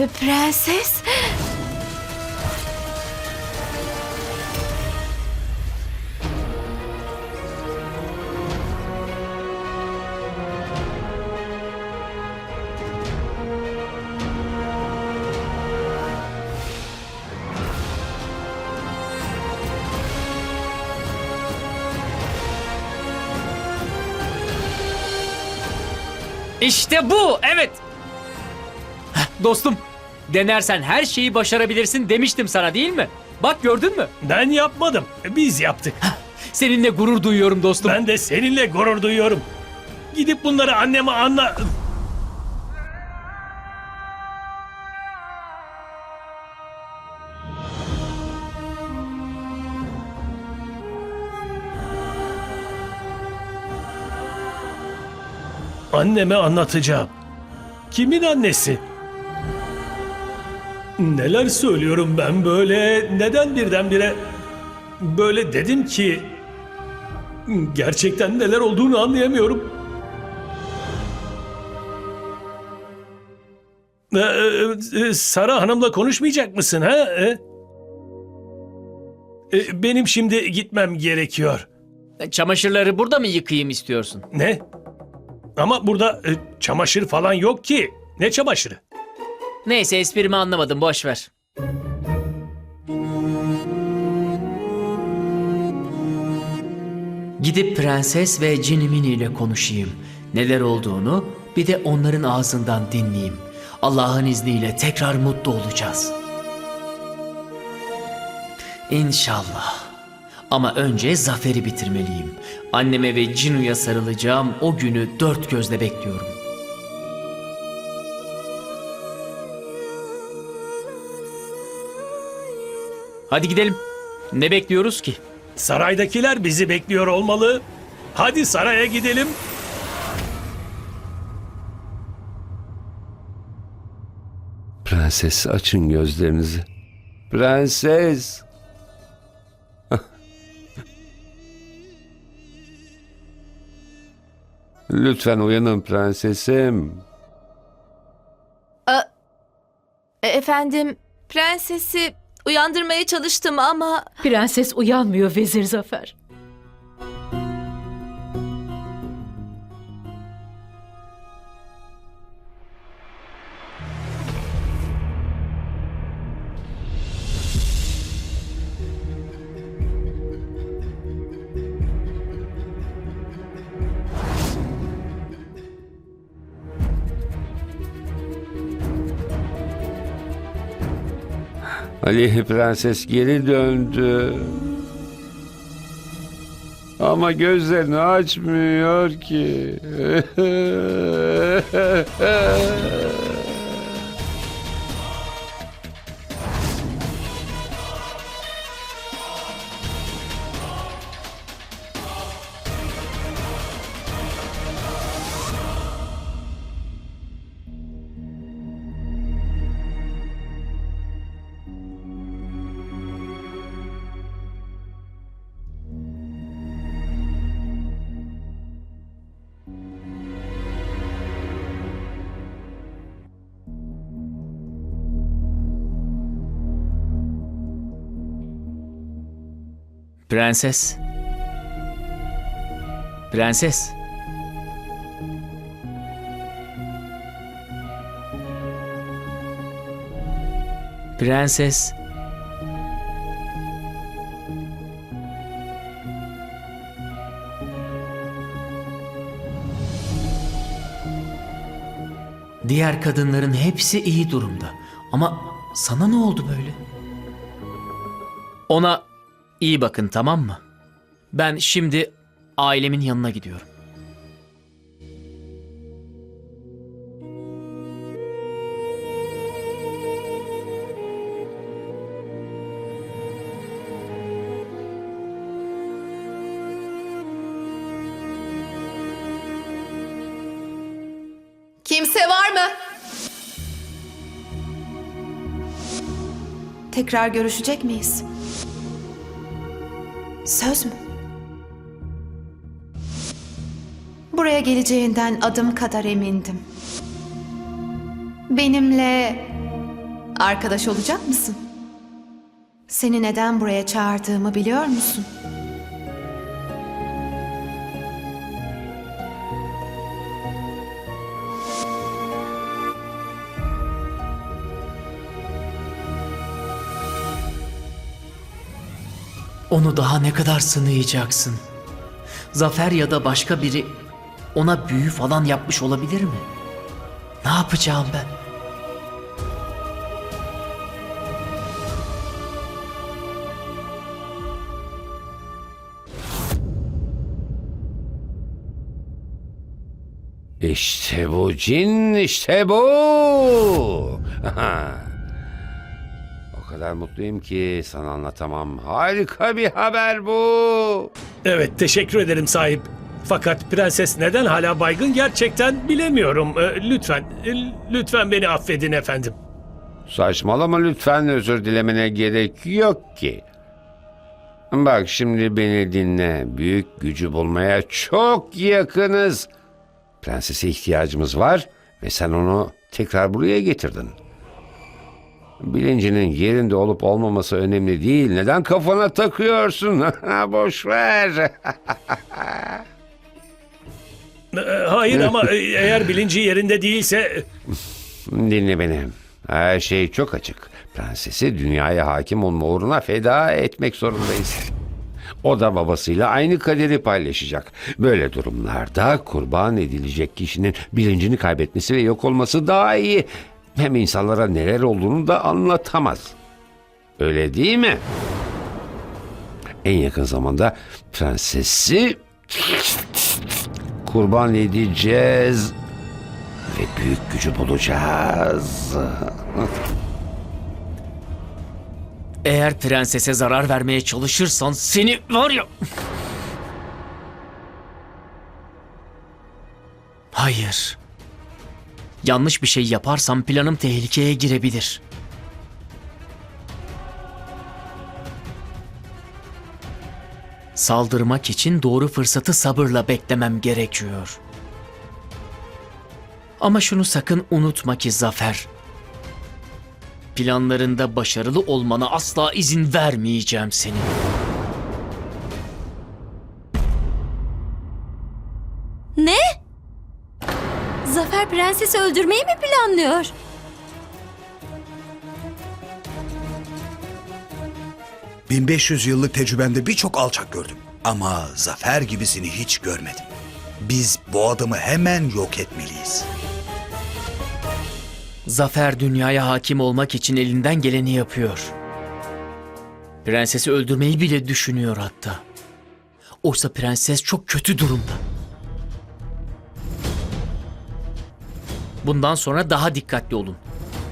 P- Prenses? İşte bu, evet. Heh, Dostum, denersen her şeyi başarabilirsin demiştim sana değil mi? Bak gördün mü? Ben yapmadım. Biz yaptık. Seninle gurur duyuyorum dostum. Ben de seninle gurur duyuyorum. Gidip bunları anneme anla... Anneme anlatacağım. Kimin annesi? Neler söylüyorum ben böyle? Neden birdenbire böyle dedim ki Gerçekten neler olduğunu anlayamıyorum. Ee, e, Sara Hanım'la konuşmayacak mısın ha? E? E, Benim şimdi gitmem gerekiyor. Çamaşırları burada mı yıkayayım istiyorsun? Ne? Ama burada e, çamaşır falan yok ki. Ne çamaşırı? Neyse esprimi anlamadım boş ver. Gidip prenses ve Cinimini ile konuşayım. Neler olduğunu bir de onların ağzından dinleyeyim. Allah'ın izniyle tekrar mutlu olacağız. İnşallah. Ama önce zaferi bitirmeliyim. Anneme ve Cinu'ya sarılacağım. O günü dört gözle bekliyorum. Hadi gidelim. Ne bekliyoruz ki? Saraydakiler bizi bekliyor olmalı. Hadi saraya gidelim. Prenses açın gözlerinizi. Prenses. Lütfen uyanın prensesim. E, Efendim, prensesi uyandırmaya çalıştım ama... Prenses uyanmıyor Vezir Zafer. Ali prenses geri döndü. Ama gözlerini açmıyor ki. Prenses. Prenses. Prenses. Diğer kadınların hepsi iyi durumda. Ama sana ne oldu böyle? Ona iyi bakın tamam mı? Ben şimdi ailemin yanına gidiyorum. Kimse var mı? Tekrar görüşecek miyiz? Söz mü? Buraya geleceğinden adım kadar emindim. Benimle Arkadaş olacak mısın? Seni neden buraya çağırdığımı biliyor musun? Onu daha ne kadar sınayacaksın? Zafer ya da başka biri ona büyü falan yapmış olabilir mi? Ne yapacağım ben? İşte bu cin, işte bu. o kadar mutluyum ki sana anlatamam. Harika bir haber bu. Evet teşekkür ederim sahip. Fakat prenses neden hala baygın gerçekten bilemiyorum. Ee, lütfen, e, lütfen beni affedin efendim. Saçmalama lütfen özür dilemene gerek yok ki. Bak şimdi beni dinle. Büyük gücü bulmaya çok yakınız. Prensese ihtiyacımız var ve sen onu tekrar buraya getirdin. Bilincinin yerinde olup olmaması önemli değil. Neden kafana takıyorsun? Boş ver. Ee, hayır ama e, eğer bilinci yerinde değilse... Dinle beni. Her şey çok açık. Prensesi dünyaya hakim olma uğruna feda etmek zorundayız. O da babasıyla aynı kaderi paylaşacak. Böyle durumlarda kurban edilecek kişinin bilincini kaybetmesi ve yok olması daha iyi. Hem insanlara neler olduğunu da anlatamaz. Öyle değil mi? En yakın zamanda prensesi kurban edeceğiz ve büyük gücü bulacağız. Eğer prensese zarar vermeye çalışırsan seni var ya... Hayır. Yanlış bir şey yaparsam planım tehlikeye girebilir. Saldırmak için doğru fırsatı sabırla beklemem gerekiyor. Ama şunu sakın unutma ki Zafer, Planlarında başarılı olmana asla izin vermeyeceğim senin. Prensesi öldürmeyi mi planlıyor? ...1500 yıllık tecrübemde birçok alçak gördüm. Ama zafer gibisini hiç görmedim. Biz bu adamı hemen yok etmeliyiz. Zafer dünyaya hakim olmak için elinden geleni yapıyor. Prensesi öldürmeyi bile düşünüyor hatta. Oysa prenses çok kötü durumda. Bundan sonra daha dikkatli olun.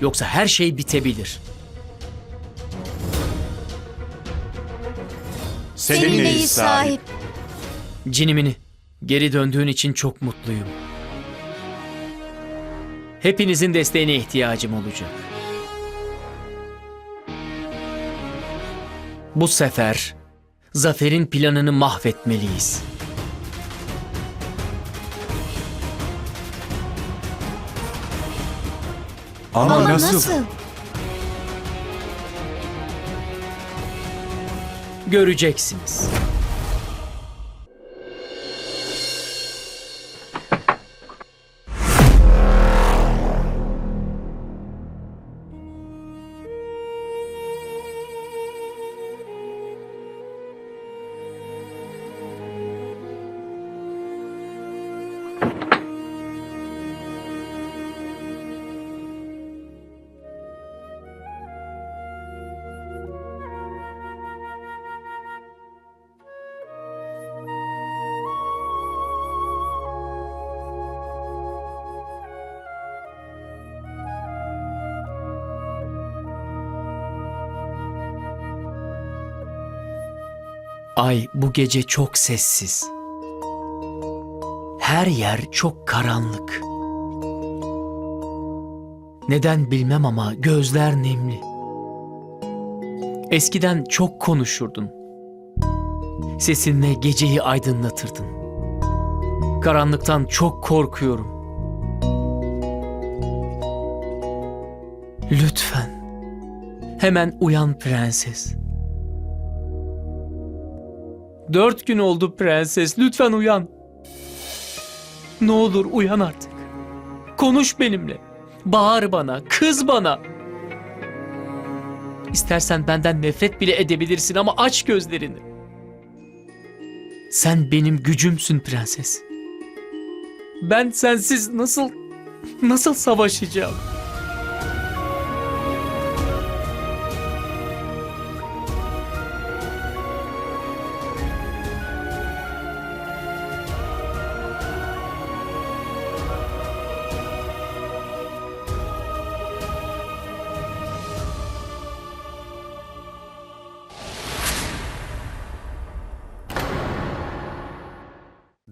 Yoksa her şey bitebilir. Seninleyiz sahip. Cinimini geri döndüğün için çok mutluyum. Hepinizin desteğine ihtiyacım olacak. Bu sefer Zafer'in planını mahvetmeliyiz. Ama nasıl? Göreceksiniz. Ay bu gece çok sessiz. Her yer çok karanlık. Neden bilmem ama gözler nemli. Eskiden çok konuşurdun. Sesinle geceyi aydınlatırdın. Karanlıktan çok korkuyorum. Lütfen Hemen uyan prenses. Dört gün oldu prenses. Lütfen uyan. Ne olur uyan artık. Konuş benimle. Bağır bana. Kız bana. İstersen benden nefret bile edebilirsin ama aç gözlerini. Sen benim gücümsün prenses. Ben sensiz nasıl nasıl savaşacağım?